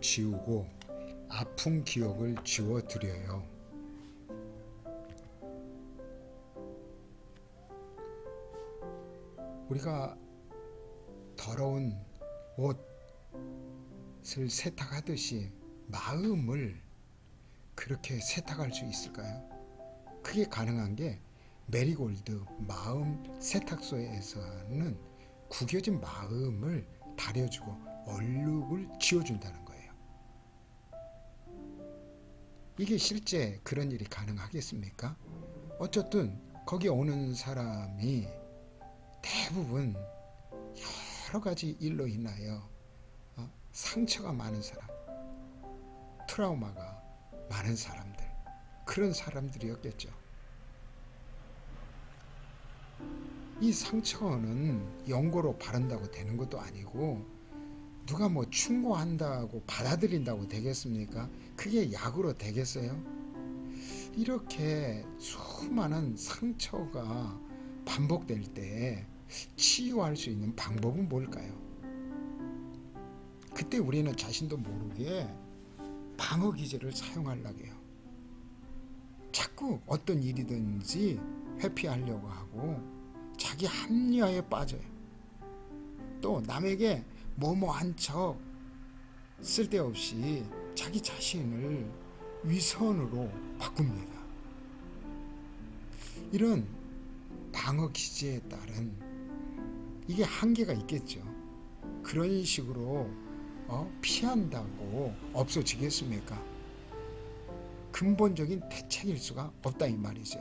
지우고 아픈 기억을 지워드려요. 우리가 더러운 옷을 세탁하듯이 마음을 그렇게 세탁할 수 있을까요? 그게 가능한 게 메리골드 마음 세탁소에서는 구겨진 마음을 다려주고 얼룩을 지워준다는 거예요. 이게 실제 그런 일이 가능하겠습니까? 어쨌든 거기 오는 사람이 대부분 여러 가지 일로 인하여 어, 상처가 많은 사람, 트라우마가 많은 사람들, 그런 사람들이었겠죠. 이 상처는 연고로 바른다고 되는 것도 아니고 누가 뭐 충고한다고 받아들인다고 되겠습니까? 그게 약으로 되겠어요? 이렇게 수많은 상처가 반복될 때 치유할 수 있는 방법은 뭘까요? 그때 우리는 자신도 모르게 방어 기제를 사용하려고 해요. 자꾸 어떤 일이든지 회피하려고 하고 자기 합리화에 빠져요. 또 남에게 뭐뭐한 척 쓸데없이 자기 자신을 위선으로 바꿉니다. 이런 방어 기제에 따른 이게 한계가 있겠죠. 그런 식으로 어? 피한다고 없어지겠습니까? 근본적인 대책일 수가 없다 이 말이죠.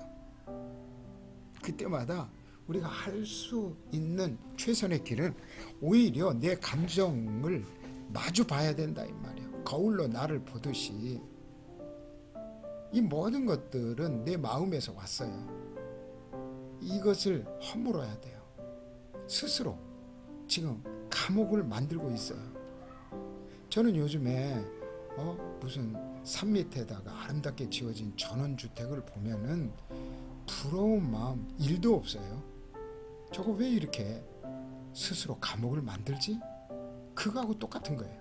그때마다 우리가 할 수 있는 최선의 길은 오히려 내 감정을 마주 봐야 된다 이 말이에요. 거울로 나를 보듯이 이 모든 것들은 내 마음에서 왔어요. 이것을 허물어야 돼요. 스스로 지금 감옥을 만들고 있어요. 저는 요즘에 어 무슨 산 밑에다가 아름답게 지어진 전원 주택을 보면은 부러운 마음 일도 없어요. 저거 왜 이렇게 스스로 감옥을 만들지? 그거하고 똑같은 거예요.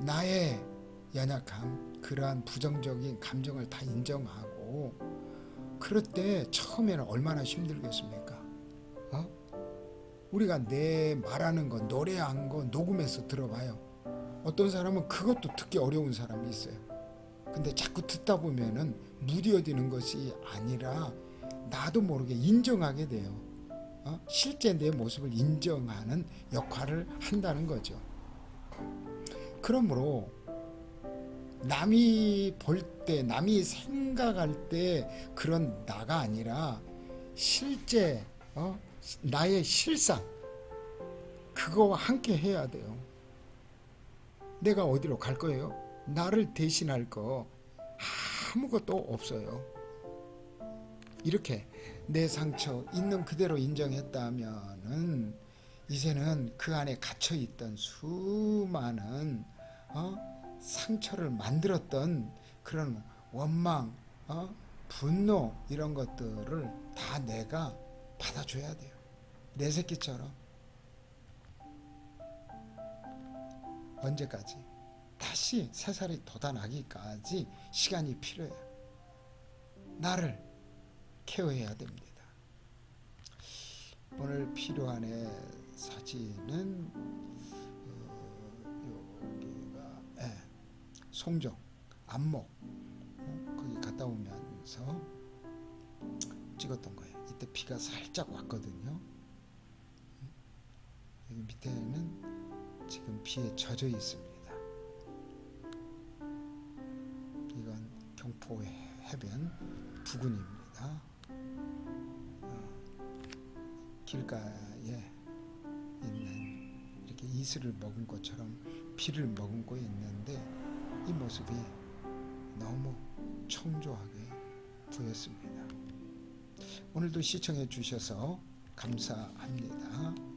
나의 연약함, 그러한 부정적인 감정을 다 인정하고 그럴 때 처음에는 얼마나 힘들겠습니까? 어? 우리가 내 말하는 거, 노래한 거 녹음해서 들어봐요. 어떤 사람은 그것도 듣기 어려운 사람이 있어요. 근데 자꾸 듣다 보면은 무뎌지는 것이 아니라 나도 모르게 인정하게 돼요. 어? 실제 내 모습을 인정하는 역할을 한다는 거죠. 그러므로 남이 볼 때, 남이 생각할 때 그런 나가 아니라 실제 어? 나의 실상 그거와 함께 해야 돼요. 내가 어디로 갈 거예요? 나를 대신할 거 아무것도 없어요. 이렇게 내 상처 있는 그대로 인정했다면은 이제는 그 안에 갇혀 있던 수많은 어? 상처를 만들었던 그런 원망, 어? 분노 이런 것들을 다 내가 받아줘야 돼요. 내 새끼처럼 언제까지 다시 새살이 돋아나기까지 시간이 필요해요. 나를 케어해야 됩니다. 오늘 필요한 애 사진은 어, 여기가 예, 송정 안목 어, 거기 갔다 오면서 찍었던 거예요. 이때 비가 살짝 왔거든요. 여기 밑에는 지금 비에 젖어 있습니다. 이건 경포 해변 부근입니다. 길가에 있는 이렇게 이슬을 머금 것처럼 비를 머금고 있는데 이 모습이 너무 청조하게 보였습니다. 오늘도 시청해 주셔서 감사합니다.